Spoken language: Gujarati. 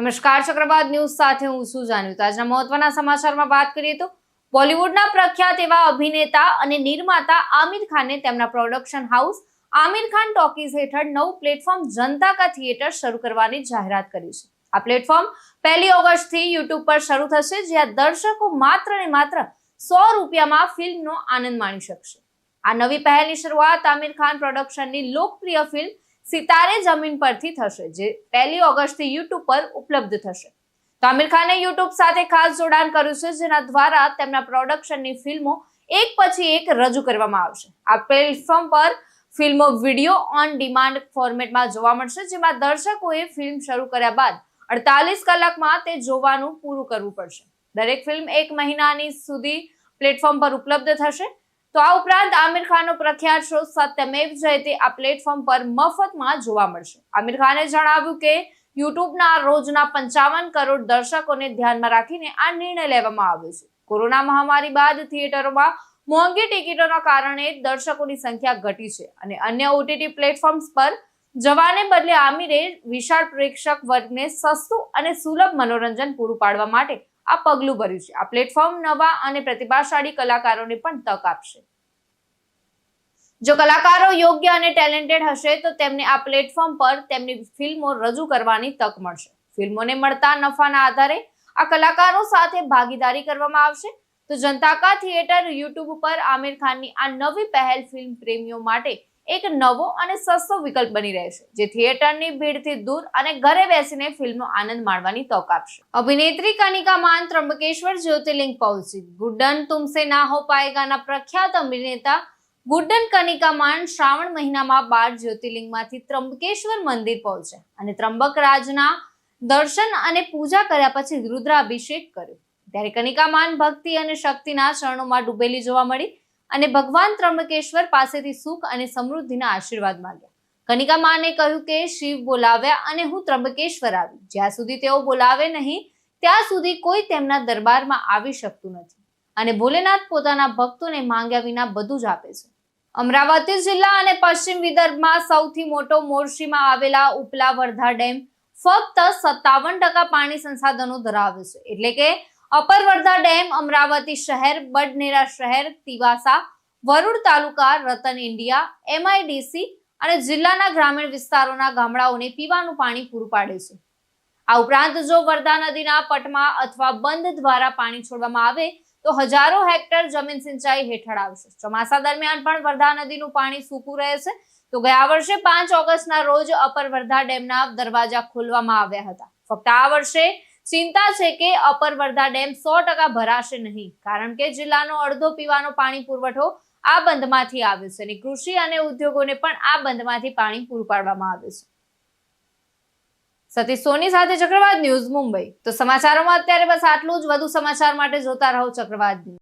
નમસ્કાર, ચક્રવાત ન્યૂઝ સાથે હું છું જાણ્યું તો આજના મહત્વના સમાચારમાં વાત કરીએ તો બોલિવૂડના પ્રખ્યાત એવા અભિનેતા અને નિર્માતા આમિર ખાને તેમના production house Aamir Khan talkies હેઠળ નવું પ્લેટફોર્મ જનતા કા થિયેટર શરૂ કરવાની જાહેરાત કરી છે. આ પ્લેટફોર્મ પહેલી ઓગસ્ટથી યુટ્યુબ પર શરૂ થશે જ્યાં દર્શકો માત્ર ને માત્ર સો રૂપિયામાં ફિલ્મનો આનંદ માણી શકશે. આ નવી પહેલની શરૂઆત આમિર ખાન પ્રોડક્શનની લોકપ્રિય ફિલ્મ સિતારે જમીન પરથી થશે, જે પહેલી ઓગસ્ટથી યુટ્યુબ પર ઉપલબ્ધ થશે. તો આમિર ખાને યુટ્યુબ સાથે ખાસ જોડાણ કર્યું છે, જેના દ્વારા તેમના પ્રોડક્શનની ફિલ્મો એક પછી એક રજૂ કરવામાં આવશે. આ પ્લેટફોર્મ પર ફિલ્મો વીડિયો ઓન ડિમાન્ડ ફોર્મેટમાં જોવા મળશે, જેમાં દર્શકોએ ફિલ્મ શરૂ કર્યા બાદ અડતાલીસ કલાકમાં તે જોવાનું પૂરું કરવું પડશે. દરેક ફિલ્મ એક મહિનાની સુધી પ્લેટફોર્મ પર ઉપલબ્ધ થશે. તો આ ઉપરાંત આમિર ખાનનો પ્રખ્યાત શો સત્યમેવ જયતે આ પ્લેટફોર્મ પર મફતમાં જોવા મળશે. આમિર ખાને જણાવ્યું કે યુટ્યુબના રોજના પંચાવન કરોડ દર્શકોને ધ્યાનમાં રાખીને આ નિર્ણય લેવામાં આવ્યો છે. કોરોના મહામારી બાદ થિયેટરોમાં મોંઘી ટિકિટોના કારણે દર્શકોની સંખ્યા ઘટી છે અને અન્ય ઓટીટી પ્લેટફોર્મ્સ પર જવાને બદલે આમિરે વિશાળ પ્રેક્ષક વર્ગને સસ્તું અને સુલભ મનોરંજન પૂરું પાડવા માટે આ પગલું ભર્યું છે. આ પ્લેટફોર્મ નવા અને પ્રતિભાશાળી કલાકારોને પણ તક આપશે. જો કલાકારો યોગ્ય અને ટેલેન્ટેડ હશે, તો તેમને આ પ્લેટફોર્મ પર તેમની ફિલ્મો રજૂ કરવાની તક મળશે. ફિલ્મોને મળતા નફાના આધારે આ કલાકારો સાથે ભાગીદારી કરવામાં આવશે. તો જનતા કા થિયેટર યુટ્યુબ પર આમિર ખાનની આ નવી પહેલ ફિલ્મ પ્રેમીઓ માટે એક નવો અને સસ્તો વિકલ્પ બની રહેશે, જે થિયેટરની ભીડથી દૂર અને ઘરે બેસીને ફિલ્મનો આનંદ માણવાની તક આપશે. અભિનેત્રી કનિકા માન ત્રંબકેશ્વર જ્યોતિર્લિંગ પહોંચી. ગુડ્ડન તુમસે ના હો પાયેગાના પ્રખ્યાત અભિનેતા ગુડ્ડન કનિકા માન શ્રાવણ મહિનામાં બાર જ્યોતિર્લિંગમાંથી ત્રંબકેશ્વર મંદિર પહોંચ્યા અને ત્રંબક રાજના દર્શન અને પૂજા કર્યા પછી રુદ્રાભિષેક કર્યો. ત્યારે કનિકા માન ભક્તિ અને શક્તિના ચરણોમાં ડૂબેલી જોવા મળી. અને ભગવાન ત્રંબકેશ્વર પાસેથી સુખ અને સમૃદ્ધિના આશીર્વાદ માંગ્યા. કનિકા માને કહ્યું કે શિવ બોલાવ્યા અને હું ત્રંબકેશ્વર આવી. જ્યાં સુધી તેઓ બોલાવે નહીં, ત્યાં સુધી કોઈ તેમના દરબારમાં આવી શકતું નથી. અને ભોલેનાથ પોતાના ભક્તોને માંગ્યા વિના બધું જ આપે છે. અમરાવતી જિલ્લા અને પશ્ચિમ વિદર્ભમાં સૌથી મોટો મોરશીમાં આવેલા ઉપલા વર્ધા ડેમ ફક્ત સત્તાવન ટકા પાણી સંસાધનો ધરાવે છે. એટલે કે અપર વર્ધા ડેમ, અમરાવતી શહેર બડનેરા શહેર, તિવાસા, વરુડ તાલુકા, રતન ઇન્ડિયા, એમઆઈડીસી અને જિલ્લાના ગ્રામીણ વિસ્તારોના ગામડાઓને પીવાનું પાણી પૂરું પાડે છે. આ ઉપરાંત જો વર્ધા નદીના પટમાં અથવા બંધ દ્વારા પાણી છોડવામાં આવે, તો હજારો હેક્ટર જમીન સિંચાઈ હેઠળ આવશે. ચોમાસા દરમિયાન પણ વર્ધા નદીનું પાણી સૂકું રહે છે. તો ગયા વર્ષે પાંચ ઓગસ્ટના રોજ અપર વરધા ડેમના દરવાજા ખોલવામાં આવ્યા હતા. ફક્ત આ વર્ષે ચિંતા છે કે અપર વર્ધા ડેમ સો ટકા ભરાશે નહીં. કારણ કે જિલ્લાનો અડધો પીવાનો પાણી પુરવઠો આ બંધમાંથી આવે છે અને કૃષિ અને ઉદ્યોગોને પણ આ બંધમાંથી પાણી પૂરું પાડવામાં આવે છે. સતીશ સોની સાથે ચક્રવાત ન્યૂઝ મુંબઈ. તો સમાચારોમાં અત્યારે બસ આટલું જ. વધુ સમાચાર માટે જોતા રહો ચક્રવાત ન્યૂઝ.